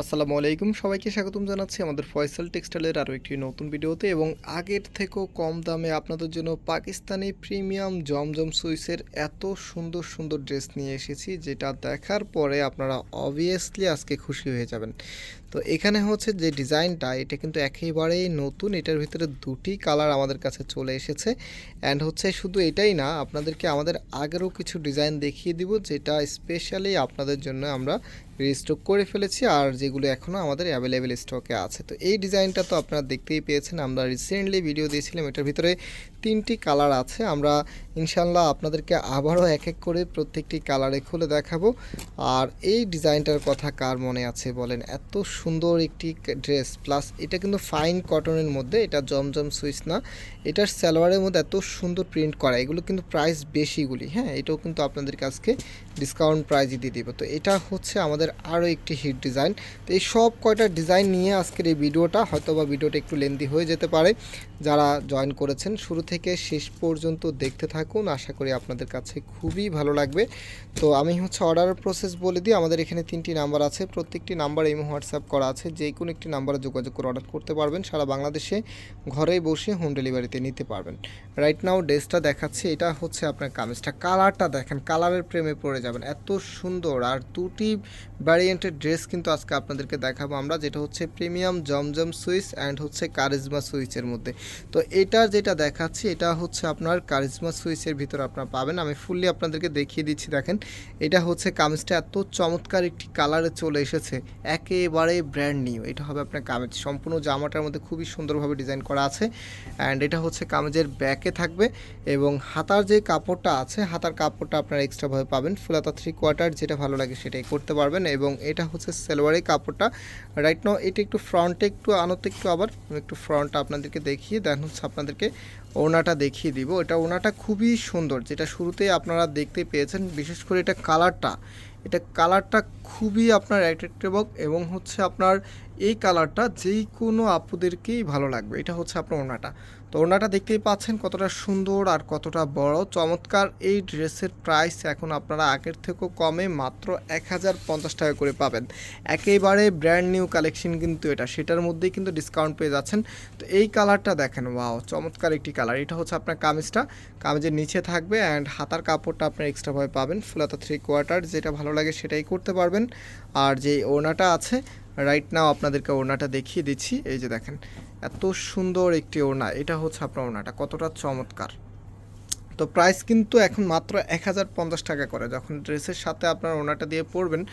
আসসালামু আলাইকুম। সবাইকে স্বাগতম জানাচ্ছি আমাদের ফয়সাল টেক্সটাইলের আরও একটি নতুন ভিডিওতে এবং আগের থেকেও কম দামে আপনাদের জন্য পাকিস্তানি প্রিমিয়াম জমজম সুইসের এত সুন্দর সুন্দর ড্রেস নিয়ে এসেছি, যেটা দেখার পরে আপনারা অবভিয়াসলি আজকে খুশি হয়ে যাবেন। তো এখানে হচ্ছে যে ডিজাইনটা, এটা কিন্তু একেবারেই নতুন, এটার ভিতরে দুটি কালার আমাদের কাছে চলে এসেছে। অ্যান্ড হচ্ছে শুধু এটাই না, আপনাদেরকে আমাদের আগেরও কিছু ডিজাইন দেখিয়ে দিব, যেটা স্পেশালি আপনাদের জন্য আমরা রিস্টক করে ফেলেছি আর যেগুলো এখনও আমাদের অ্যাভেলেবেল স্টকে আছে। তো এই ডিজাইনটা তো আপনারা দেখতেই পেয়েছেন, আমরা রিসেন্টলি ভিডিও দিয়েছিলাম, এটার ভিতরে তিনটি কালার আছে। আমরা ইনশাল্লাহ আপনাদেরকে আবারও এক এক করে প্রত্যেকটি কালারে খুলে দেখাবো। আর এই ডিজাইনটার কথা কার মনে আছে বলেন? এত সুন্দর একটি ড্রেস। প্লাস এটা কিন্তু ফাইন কটনের মধ্যে, এটা জমজম সুইচ না। এটার সালোয়ারের মধ্যে এত সুন্দর প্রিন্ট করা, এগুলো কিন্তু প্রাইস বেশিগুলি হ্যাঁ? এটাও কিন্তু আপনাদের কাছকে ডিসকাউন্ট প্রাইজই দিয়ে দিব। তো এটা হচ্ছে আমাদের আরও একটি হিট ডিজাইন তো এই সব কয়টা ডিজাইন নিয়ে আজকের এই ভিডিওটা হয়তো বা ভিডিওটা একটু লেন্দি হয়ে যেতে পারে। যারা জয়েন করেছেন, শুরু থেকে শেষ পর্যন্ত দেখতে থাকুন। আশা করি আপনাদের কাছে খুবই ভালো লাগবে। তো আমি হচ্ছে অর্ডারের প্রসেস বলে দিই, আমাদের এখানে তিনটি নাম্বার আছে। প্রত্যেকটি নাম্বার এই হোয়াটসঅ্যাপ করা আছে। যে কোনো একটি নাম্বারে যোগাযোগ করে অর্ডার করতে পারবেন। সারা বাংলাদেশে ঘরেই বসে হোম ডেলিভারিতে নিতে পারবেন। রাইট নাও ড্রেসটা দেখাচ্ছি। এটা হচ্ছে আপনার কামিজটা। কালারটা দেখেন কালারের প্রেমে পড়ে যাবেন। এত সুন্দর। আর দুটি ভ্যারিয়েন্টের ড্রেস কিন্তু আজকে আপনাদেরকে দেখাবো আমরা, যেটা হচ্ছে প্রিমিয়াম জমজম সুইচ অ্যান্ড হচ্ছে কারিজমা সুইচের মধ্যে। তো এটা যেটা দেখাচ্ছি, এটা হচ্ছে আপনার কারিজমা সুইচের ভিতরে আপনারা পাবেন। আমি ফুললি আপনাদেরকে দেখিয়ে দিচ্ছি, দেখেন। এটা হচ্ছে কামিজটা, এত চমৎকার একটি কালারে চলে এসেছে। একেবারে ব্র্যান্ড নিউ এটা হবে আপনার কামিজ। সম্পূর্ণ জামাটার মধ্যে খুবই সুন্দরভাবে ডিজাইন করা আছে। অ্যান্ড এটা হচ্ছে কামিজের ব্যাকে থাকবে এবং হাতার যে কাপড়টা আছে, হাতার কাপড়টা আপনারা এক্সট্রাভাবে পাবেন। ফুলাতা থ্রি কোয়ার্টার যেটা ভালো লাগে সেটাই করতে পারবেন এবং এটা হচ্ছে সেলোয়ারের কাপড়টা। রাইট নাও এটা একটু ফ্রন্টে একটু আনতে একটু আবার একটু ফ্রন্টটা আপনাদেরকে দেখিয়ে দেন হচ্ছে আপনাদেরকে ওনাটা দেখিয়ে দিব। এটা ওনাটা খুবই সুন্দর, যেটা শুরুতেই আপনারা দেখতে পেয়েছেন, বিশেষ করে এটা কালারটা এটা কালারটা খুবই আপনার অ্যাট্রাক্টেবল এবং হচ্ছে আপনার এই কালারটা যেই কোনো আপুদেরকেই ভালো লাগবে, এটা হচ্ছে আপনার ওনাটা তো ওনাটা দেখতেই পাচ্ছেন কতটা সুন্দর আর কতটা বড়। চমৎকার এই ড্রেসের প্রাইস এখন আপনারা আগের থেকেও কমে মাত্র এক হাজার পঞ্চাশ টাকা করে পাবেন। একেবারে ব্র্যান্ড নিউ কালেকশন কিন্তু এটা। সেটার মধ্যেই কিন্তু ডিসকাউন্ট পেয়ে যাচ্ছেন। তো এই কালারটা দেখেন ওয়াও চমৎকার একটি কালার এটা হচ্ছে আপনার কামিজটা। কামিজের নিচে থাকবে অ্যান্ড হাতার কাপড়টা আপনার এক্সট্রাভাবে পাবেন। ফুলাতা থ্রি কোয়ার্টার যেটা ভালো লাগে সেটাই করতে পারবেন। আর যে ওনাটা আছে রাইট নাও আপনাদেরকে ওড়নাটা দেখিয়ে দিচ্ছি। এই যে দেখেন, এত সুন্দর একটি ওড়না। এটা হচ্ছে আপনার ওড়নাটা। কতটা চমৎকার। তো প্রাইস কিন্তু এখন মাত্র এক হাজার পঞ্চাশ টাকা করে। যখন ড্রেসের সাথে আপনার ওনাটা দিয়ে পরবেন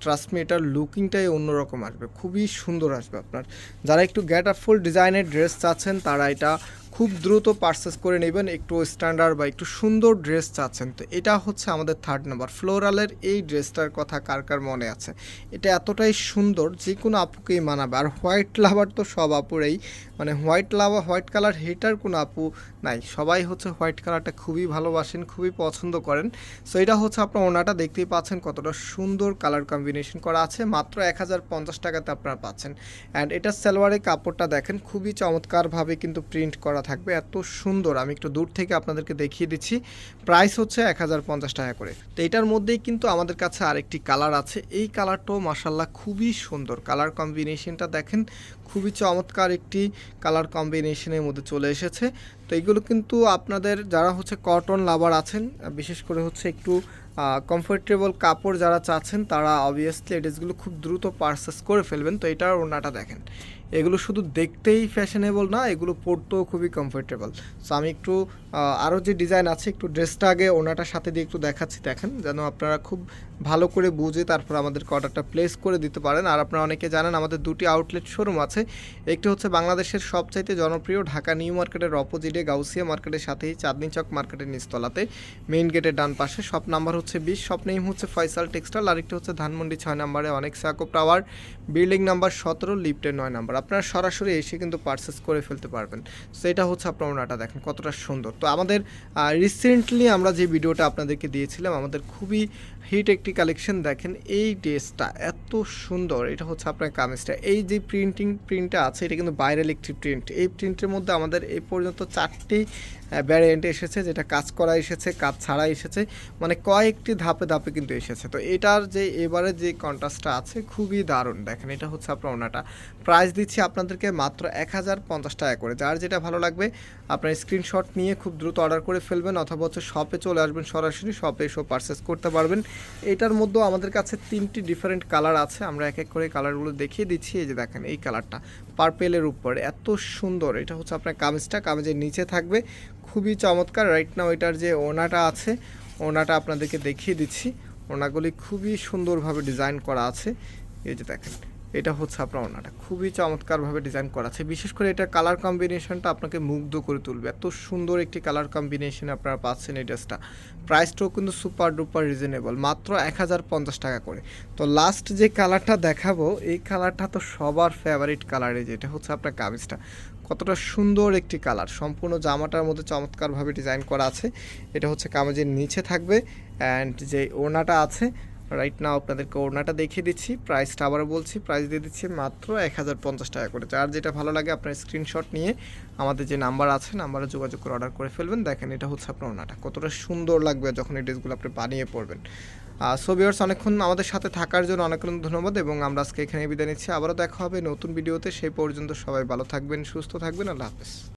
ট্রাস্ট মি এটার লুকিংটাই অন্যরকম আসবে। খুবই সুন্দর আসবে আপনার। যারা একটু গ্যাট আপ ফুল ডিজাইনের ড্রেস চাচ্ছেন, তারা এটা খুব দ্রুত পারচেস করে নেবেন, একটু স্ট্যান্ডার্ড বা একটু সুন্দর ড্রেস চাচ্ছেন। তো এটা হচ্ছে আমাদের থার্ড নাম্বার ফ্লোরালের এই ড্রেসটার কথা কার কার মনে আছে? এটা এতটাই সুন্দর যে কোনো আপুকেই মানাবে। আর হোয়াইট লাভার তো সব আপুরেই। মানে white lover white colour hater কোনো আপু নাই। সবাই হচ্ছে হোয়াইট কালারটা খুবই ভালোবাসেন, খুবই পছন্দ করেন। সো এটা হচ্ছে আপনার ওনাটা দেখতেই পাচ্ছেন কতটা সুন্দর কালার কম্বিনেশন করা আছে। মাত্র এক হাজার পঞ্চাশ টাকাতে আপনারা পাচ্ছেন। অ্যান্ড এটা সালোয়ারের কাপড়টা দেখেন, খুবই চমৎকারভাবে কিন্তু প্রিন্ট করা থাকবে, এত সুন্দর। আমি একটু দূর থেকে আপনাদেরকে দেখিয়ে দিচ্ছি। প্রাইস হচ্ছে এক হাজার পঞ্চাশ টাকা করে। তো এটার মধ্যেই কিন্তু আমাদের কাছে আরেকটি কালার আছে। এই কালারটাও মাসাল্লাহ খুবই সুন্দর। কালার কম্বিনেশনটা দেখেন, খুবই চমৎকার একটি কালার কম্বিনেশনের মধ্যে চলে এসেছে। তো এগুলো কিন্তু আপনাদের, যারা হচ্ছে কটন লাভার আছেন, বিশেষ করে হচ্ছে একটু কমফোর্টেবল কাপড় যারা চাচ্ছেন, তারা অবভিয়াসলি ড্রেসগুলো খুব দ্রুত পারচেস করে ফেলবেন। তো এটার ওনাটা দেখেন। এগুলো শুধু দেখতেই ফ্যাশনেবল না, এগুলো পরতেও খুবই কমফোর্টেবল সো আমি একটু আরও যে ডিজাইন আছে, একটু ড্রেসটা আগে ওনাটার সাথে দিয়ে একটু দেখাচ্ছি, দেখেন। যেন আপনারা খুব ভালো করে বুঝে তারপর আমাদেরকে অর্ডারটা প্লেস করে দিতে পারেন। আর আপনারা অনেকে জানেন, আমাদের দুটি আউটলেট শোরুম আছে। একটি হচ্ছে বাংলাদেশের সবচাইতে জনপ্রিয় ঢাকা নিউ মার্কেটের অপোজিটে গাউসিয়া মার্কেটের সাথেই চাঁদনি চক মার্কেটের নিচতলাতে মেইন গেটের ডান পাশে। শপ নাম্বার হচ্ছে বিশ শপ নেম হচ্ছে ফয়সাল টেক্সটাইল আরেকটি হচ্ছে ধানমন্ডি ছয় নম্বরে অনেক সাকো টাওয়ার বিল্ডিং নাম্বার সতেরো লিফটের নয় নাম্বার। আপনারা সরাসরি এসে কিন্তু পারচেস করে ফেলতে পারবেন। সেটা হচ্ছে আপনার ওনাটা, দেখেন কতটা সুন্দর। তো আমাদের রিসেন্টলি আমরা যে ভিডিওটা আপনাদেরকে দিয়েছিলাম, আমাদের খুবই হিট একটি কালেকশন দেখেন, এই ড্রেসটা এত সুন্দর, এটা হচ্ছে আপনার কামিজটা। এই যে প্রিন্টিং প্রিন্টটা আছে, এটা কিন্তু বাইরের একটি প্রিন্ট এই প্রিন্টের মধ্যে আমাদের এই পর্যন্ত চারটি ভ্যারিয়েন্ট এসেছে, যেটা কাজ করা এসেছে, কাজ ছাড়া এসেছে মানে কয়েকটি ধাপে ধাপে কিন্তু এসেছে। তো এটার যে, এবারে যে কন্ট্রাস্টটা আছে, খুবই দারুণ। দেখেন, এটা হচ্ছে আপনার ওনাটা। প্রাইস দিচ্ছি আপনাদেরকে মাত্র এক হাজার পঞ্চাশ টাকা করে। যার যেটা ভালো লাগবে, আপনার স্ক্রিনশট নিয়ে খুব দ্রুত অর্ডার করে ফেলবেন, অথবা হচ্ছে শপে চলে আসবেন সরাসরি শপে এসেও পারচেস করতে পারবেন। এটার মধ্যেও আমাদের কাছে তিনটি ডিফারেন্ট কালার আছে। আমরা এক এক করে কালারগুলো দেখিয়ে দিচ্ছি। এই যে দেখেন, এই কালারটা পার্পেলের উপর। এত সুন্দর। এটা হচ্ছে আপনার কামিজটা। কামিজের নিচে থাকবে। খুবই চমৎকার। রাইট না ওইটার যে ওনাটা আছে, ওনাটা আপনাদেরকে দেখিয়ে দিচ্ছি। ওনাগুলি খুবই সুন্দরভাবে ডিজাইন করা আছে। এই যে দেখেন। এটা হচ্ছে আপনার ওনাটা খুবই চমৎকারভাবে ডিজাইন করা আছে। বিশেষ করে এটা কালার কম্বিনেশনটা আপনাকে মুগ্ধ করে তুলবে। এত সুন্দর একটি কালার কম্বিনেশন আপনারা পাচ্ছেন এই ড্রেসটা প্রাইসটাও কিন্তু সুপার ডুপার রিজনেবল মাত্র এক হাজার পঞ্চাশ টাকা করে। তো লাস্ট যে কালারটা দেখাবো, এই কালারটা তো সবার ফেভারিট কালার এই যে, এটা হচ্ছে আপনার কামিজটা। কতটা সুন্দর একটি কালার সম্পূর্ণ জামাটার মধ্যে চমৎকারভাবে ডিজাইন করা আছে। এটা হচ্ছে কামিজের নিচে থাকবে অ্যান্ড যে ওড়নাটা আছে রাইট নাও আপনাদেরকে ওড়নাটা দেখিয়ে দিচ্ছি। প্রাইসটা আবার বলছি প্রাইস দিয়ে দিচ্ছি মাত্র এক হাজার পঞ্চাশ টাকা করে। যার যেটা ভালো লাগে আপনার স্ক্রিনশট নিয়ে আমাদের যে নাম্বার আছে নাম্বারে যোগাযোগ করে অর্ডার করে ফেলবেন। দেখেন, এটা হচ্ছে আপনার ওড়নাটা। কতটা সুন্দর লাগবে যখন এই ড্রেসগুলো আপনি বানিয়ে পড়বেন সো অনেকক্ষণ আমাদের সাথে থাকার জন্য অনেক অনেক ধন্যবাদ এবং আমরা আজকে এখানে বিদায় নিচ্ছি। আবারও দেখা হবে নতুন ভিডিওতে সেই পর্যন্ত সবাই ভালো থাকবেন, সুস্থ থাকবেন। আল্লাহ হাফেজ।